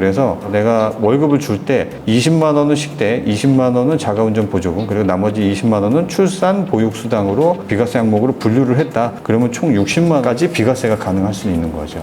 그래서 내가 월급을 줄 때 20만 원은 식대, 20만 원은 자가운전 보조금, 그리고 나머지 20만 원은 출산 보육 수당으로 비과세 항목으로 분류를 했다. 그러면 총 60만까지 비과세가 가능할 수 있는 거죠.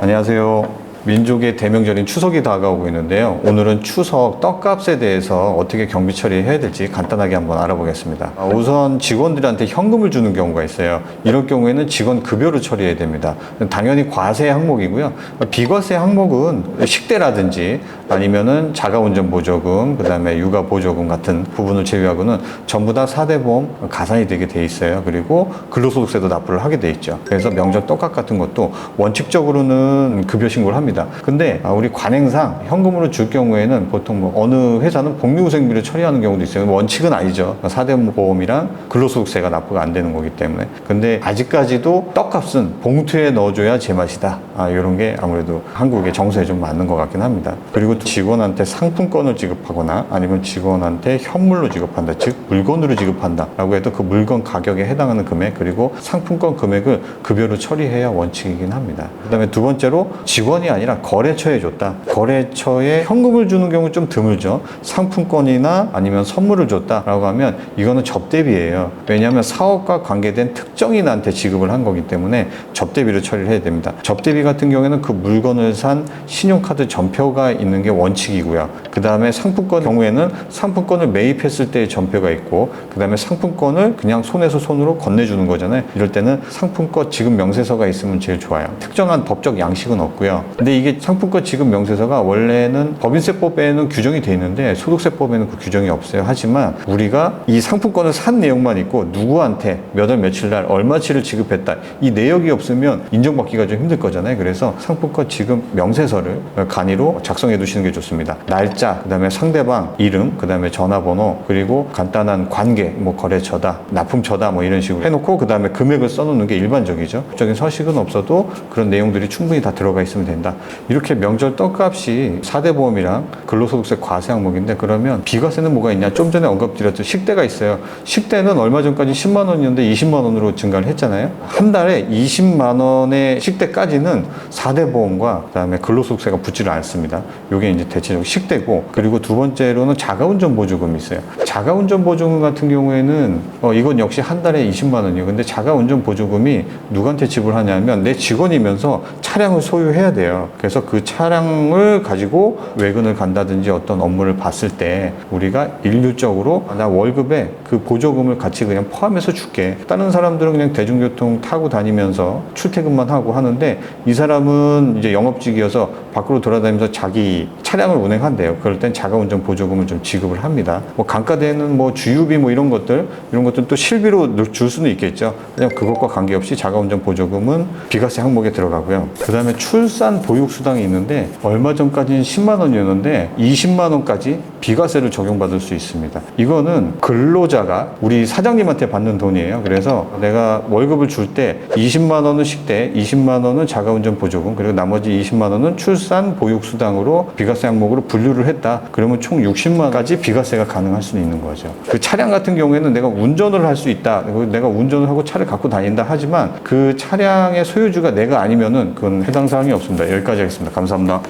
안녕하세요. 민족의 대명절인 추석이 다가오고 있는데요. 오늘은 추석 떡값에 대해서 어떻게 경비 처리해야 될지 간단하게 한번 알아보겠습니다. 아, 우선 직원들한테 현금을 주는 경우가 있어요. 이럴 경우에는 직원 급여를 처리해야 됩니다. 당연히 과세 항목이고요. 비과세 항목은 식대라든지 아니면은 자가운전 보조금, 그다음에 육아 보조금 같은 부분을 제외하고는 전부 다 4대 보험 가산이 되게 돼 있어요. 그리고 근로소득세도 납부를 하게 돼 있죠. 그래서 명절 떡값 같은 것도 원칙적으로는 급여 신고를 합니다. 근데 아, 우리 관행상 현금으로 줄 경우에는 보통 뭐 어느 회사는 복리후생비를 처리하는 경우도 있어요. 원칙은 아니죠. 4대 보험이랑 근로소득세가 납부가 안 되는 거기 때문에. 근데 아직까지도 떡값은 봉투에 넣어줘야 제맛이다. 아, 이런 게 아무래도 한국의 정서에 좀 맞는 것 같긴 합니다. 그리고 또 직원한테 상품권을 지급하거나 아니면 직원한테 현물로 지급한다. 즉, 물건으로 지급한다. 라고 해도 그 물건 가격에 해당하는 금액 그리고 상품권 금액을 급여로 처리해야 원칙이긴 합니다. 그 다음에 두 번째로 직원이 아니 라 거래처에 줬다. 거래처에 현금을 주는 경우 좀 드물죠. 상품권이나 아니면 선물을 줬다라고 하면 이거는 접대비예요. 왜냐하면 사업과 관계된 특정인한테 지급을 한 거기 때문에 접대비를 처리를 해야 됩니다. 접대비 같은 경우에는 그 물건을 산 신용카드 전표가 있는 게 원칙이고요. 그 다음에 상품권 경우에는 상품권을 매입했을 때의 전표가 있고 그 다음에 상품권을 그냥 손에서 손으로 건네주는 거잖아요. 이럴 때는 상품권 지급 명세서가 있으면 제일 좋아요. 특정한 법적 양식은 없고요. 근데 이게 상품권 지급 명세서가 원래는 법인세법에는 규정이 돼 있는데 소득세법에는 그 규정이 없어요. 하지만 우리가 이 상품권을 산 내용만 있고 누구한테 몇 월 며칠 날 얼마치를 지급했다 이 내역이 없으면 인정받기가 좀 힘들 거잖아요. 그래서 상품권 지급 명세서를 간이로 작성해 두시는 게 좋습니다. 날짜, 그다음에 상대방 이름, 그다음에 전화번호, 그리고 간단한 관계, 뭐 거래처다, 납품처다, 뭐 이런 식으로 해놓고 그다음에 금액을 써놓는 게 일반적이죠. 적인 서식은 없어도 그런 내용들이 충분히 다 들어가 있으면 된다. 이렇게 명절 떡값이 4대 보험이랑 근로소득세 과세 항목인데 그러면 비과세는 뭐가 있냐? 좀 전에 언급드렸던 식대가 있어요. 식대는 얼마 전까지 10만 원이었는데 20만 원으로 증가를 했잖아요. 한 달에 20만 원의 식대까지는 4대 보험과 그다음에 근로소득세가 붙지를 않습니다. 이게 이제 대체적으로 식대고 그리고 두 번째로는 자가운전 보조금이 있어요. 자가운전 보조금 같은 경우에는 어, 이건 역시 한 달에 20만 원이에요. 근데 자가운전 보조금이 누구한테 지불하냐면 내 직원이면서 차량을 소유해야 돼요. 그래서 그 차량을 가지고 외근을 간다든지 어떤 업무를 봤을 때 우리가 일률적으로 아, 나 월급에 그 보조금을 같이 그냥 포함해서 줄게. 다른 사람들은 그냥 대중교통 타고 다니면서 출퇴근만 하고 하는데 이 사람은 이제 영업직이어서 밖으로 돌아다니면서 자기 차량을 운행한대요. 그럴 땐 자가운전 보조금을 좀 지급을 합니다. 뭐 강가대는 뭐 주유비 뭐 이런 것들 이런 것들 또 실비로 줄 수는 있겠죠. 그냥 그것과 관계없이 자가운전 보조금은 비과세 항목에 들어가고요. 그 다음에 출산 보육 수당이 있는데 얼마 전까지는 10만 원이었는데 20만 원까지 비과세를 적용받을 수 있습니다. 이거는 근로자가 우리 사장님한테 받는 돈이에요. 그래서 내가 월급을 줄 때 20만 원은 식대, 20만 원은 자가운전 보조금, 그리고 나머지 20만 원은 출산 보육 수당으로 비과세 항목으로 분류를 했다. 그러면 총 60만까지 비과세가 가능할 수 있는 거죠. 그 차량 같은 경우에는 내가 운전을 할 수 있다. 내가 운전을 하고 차를 갖고 다닌다 하지만 그 차량의 소유주가 내가 아니면은 그건 해당 사항이 없습니다. 여기까지 하겠습니다. 감사합니다.